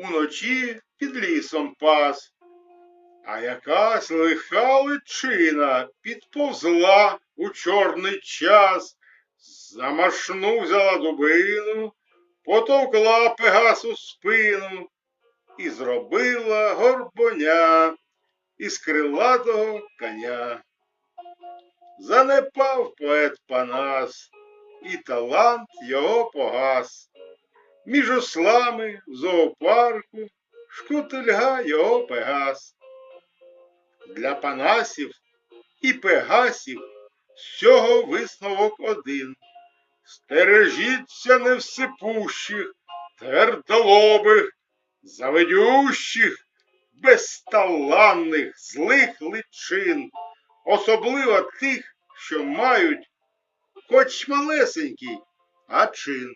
уночі під лісом пас. А якась лиха личина підповзла у чорний час, замашну взяла дубину, потовкла Пегасу спину і зробила горбоня із крилатого коня. Занепав поет Панас, і талант його погас. Між ослами в зоопарку шкутильга його пегас. Для панасів і пегасів з цього висновок один. Стережіться невсипущих, твердолобих, завидющих, безталанних, злих личин, особливо тих, що мають хоч малесенький, а чин.